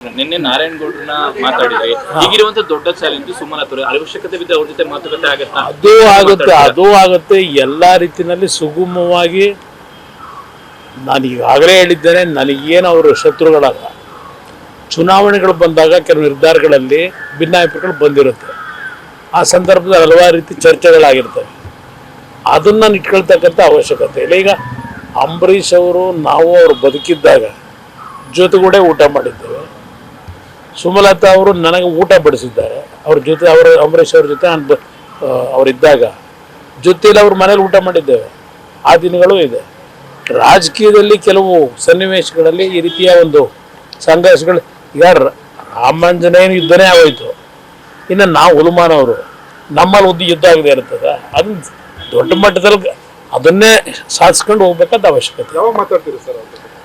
ನಿನ್ನೆ ನಾರಾಯಣಗೌಡ್ರನ್ನ ಮಾತಾಡಿದ್ರಿ ಈಗಿರುವಂತ ದೊಡ್ಡ ಚಾಲೆಂಜ್ ಸುಮಲತರು ಅವಶ್ಯಕತೆ ಬಿದ್ದ ಅವ್ರ ಜೊತೆ ಮಾತುಕತೆ ಆಗತ್ತಾ? ಅದು ಆಗುತ್ತೆ ಅದು ಆಗುತ್ತೆ. ಎಲ್ಲಾ ರೀತಿಯಲ್ಲಿ ಸುಗಮವಾಗಿ ನಾನು ಈಗಾಗಲೇ ಹೇಳಿದ್ದೇನೆ ನನಗೇನು ಅವರು ಶತ್ರುಗಳಲ್ಲ. ಚುನಾವಣೆಗಳು ಬಂದಾಗ ಕೆಲವು ನಿರ್ಧಾರಗಳಲ್ಲಿ ಭಿನ್ನಾಭಿಪ್ರಾಯಗಳು ಬಂದಿರುತ್ತೆ. ಆ ಸಂದರ್ಭದಲ್ಲಿ ಹಲವಾರು ರೀತಿ ಚರ್ಚೆಗಳಾಗಿರ್ತವೆ. ಅದನ್ನು ಇಟ್ಕೊಳ್ತಕ್ಕಂಥ ಅವಶ್ಯಕತೆ ಇಲ್ಲ. ಈಗ ಅಂಬರೀಷ್ ಅವರು ನಾವು ಅವರು ಬದುಕಿದ್ದಾಗ ಜೊತೆಗೂಡೆ ಊಟ ಮಾಡಿದ್ದೇವೆ ಸುಮಲತಾ ಅವರು ನನಗೆ ಊಟ ಬಡಿಸಿದ್ದಾರೆ. ಅವ್ರ ಜೊತೆ ಅವರ ಅಂಬರೀಷ್ ಅವ್ರ ಜೊತೆ ನಾನು ಅವರಿದ್ದಾಗ. ಜೊತೆಯಲ್ಲಿ ಅವ್ರ ಮನೇಲಿ ಊಟ ಮಾಡಿದ್ದೇವೆ. ಆ ದಿನಗಳು ಇದೆ. ರಾಜಕೀಯದಲ್ಲಿ ಕೆಲವು ಸನ್ನಿವೇಶಗಳಲ್ಲಿ ಈ ರೀತಿಯ ಒಂದು ಸಂಘರ್ಷಗಳು, ಈಗ ರಾಮಾಂಜನೇಯನ ಯುದ್ಧನೇ ಆಗೋಯ್ತು. ಇನ್ನು ನಾವು ಹುಲುಮಾನವರು, ನಮ್ಮಲ್ಲಿ ಒಂದು ಯುದ್ಧ ಆಗದೆ ಇರ್ತದೆ. ಅದನ್ನ ದೊಡ್ಡ ಮಟ್ಟದಲ್ಲಿ ಅದನ್ನೇ ಸಾಧಿಸ್ಕೊಂಡು ಹೋಗ್ಬೇಕಾದ ಅವಶ್ಯಕತೆ. ಯಾವಾಗ ಮಾತಾಡ್ತೀರಿ ಸರ್?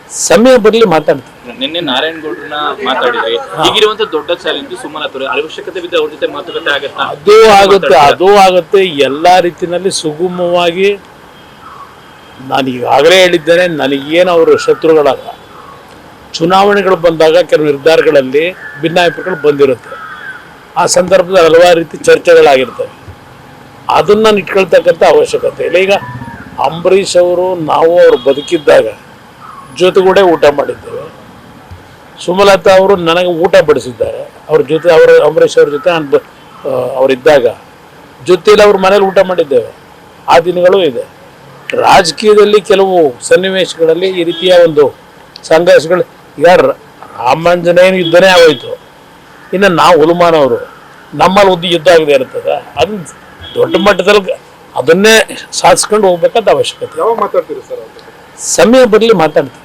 ಸಮಯ ಬರಲಿ ಮಾತಾಡ್ತೀನಿ. ನಿನ್ನೆ ನಾರಾಯಣಗೌಡ್ರನ್ನ ಮಾತಾಡಿದ್ರಿ ಈಗಿರುವಂತ ದೊಡ್ಡ ಚಾಲೆಂಜ್ ಸುಮಲತರು ಅವಶ್ಯಕತೆ ಬಿದ್ದ ಅವ್ರ ಜೊತೆ ಮಾತುಕತೆ ಆಗತ್ತಾ? ಅದು ಆಗುತ್ತೆ ಅದು ಆಗುತ್ತೆ. ಎಲ್ಲಾ ರೀತಿಯಲ್ಲಿ ಸುಗಮವಾಗಿ ನಾನು ಈಗಾಗಲೇ ಹೇಳಿದ್ದೇನೆ ನನಗೇನು ಅವರು ಶತ್ರುಗಳಲ್ಲ. ಚುನಾವಣೆಗಳು ಬಂದಾಗ ಕೆಲವು ನಿರ್ಧಾರಗಳಲ್ಲಿ ಭಿನ್ನಾಭಿಪ್ರಾಯಗಳು ಬಂದಿರುತ್ತೆ. ಆ ಸಂದರ್ಭದಲ್ಲಿ ಹಲವಾರು ರೀತಿ ಚರ್ಚೆಗಳಾಗಿರ್ತವೆ. ಅದನ್ನು ಇಟ್ಕೊಳ್ತಕ್ಕಂಥ ಅವಶ್ಯಕತೆ ಇಲ್ಲ. ಈಗ ಅಂಬರೀಷ್ ಅವರು ನಾವು ಅವರು ಬದುಕಿದ್ದಾಗ ಜೊತೆಗೂಡೆ ಊಟ ಮಾಡಿದ್ದೇವೆ. ಸುಮಲತಾ ಅವರು ನನಗೆ ಊಟ ಬಡಿಸಿದ್ದಾರೆ. ಅವ್ರ ಜೊತೆ ಅವರ ಅಂಬರೀಷ್ ಅವ್ರ ಜೊತೆ ನಾನು ಅವರಿದ್ದಾಗ. ಜೊತೆಯಲ್ಲಿ ಅವ್ರ ಮನೇಲಿ ಊಟ ಮಾಡಿದ್ದೇವೆ. ಆ ದಿನಗಳು ಇದೆ. ರಾಜಕೀಯದಲ್ಲಿ ಕೆಲವು ಸನ್ನಿವೇಶಗಳಲ್ಲಿ ಈ ರೀತಿಯ ಒಂದು ಸಂಘರ್ಷಗಳು ಈಗ ರಾಮಾಂಜನೇಯನ ಯುದ್ಧನೇ ಆಗೋಯ್ತು. ಇನ್ನು ನಾವು ಹುಲುಮಾನವರು ನಮ್ಮಲ್ಲಿ ಉದ್ದಿ ಯುದ್ಧ ಆಗದೆ ಇರ್ತದೆ ಅದನ್ನ ದೊಡ್ಡ ಮಟ್ಟದಲ್ಲಿ ಅದನ್ನೇ ಸಾಧಿಸ್ಕೊಂಡು ಹೋಗ್ಬೇಕಾದ ಅವಶ್ಯಕತೆ. ಯಾವಾಗ ಮಾತಾಡ್ತೀರಿ ಸರ್ ಸಮಯ ಬರಲಿ ಮಾತಾಡ್ತೀನಿ.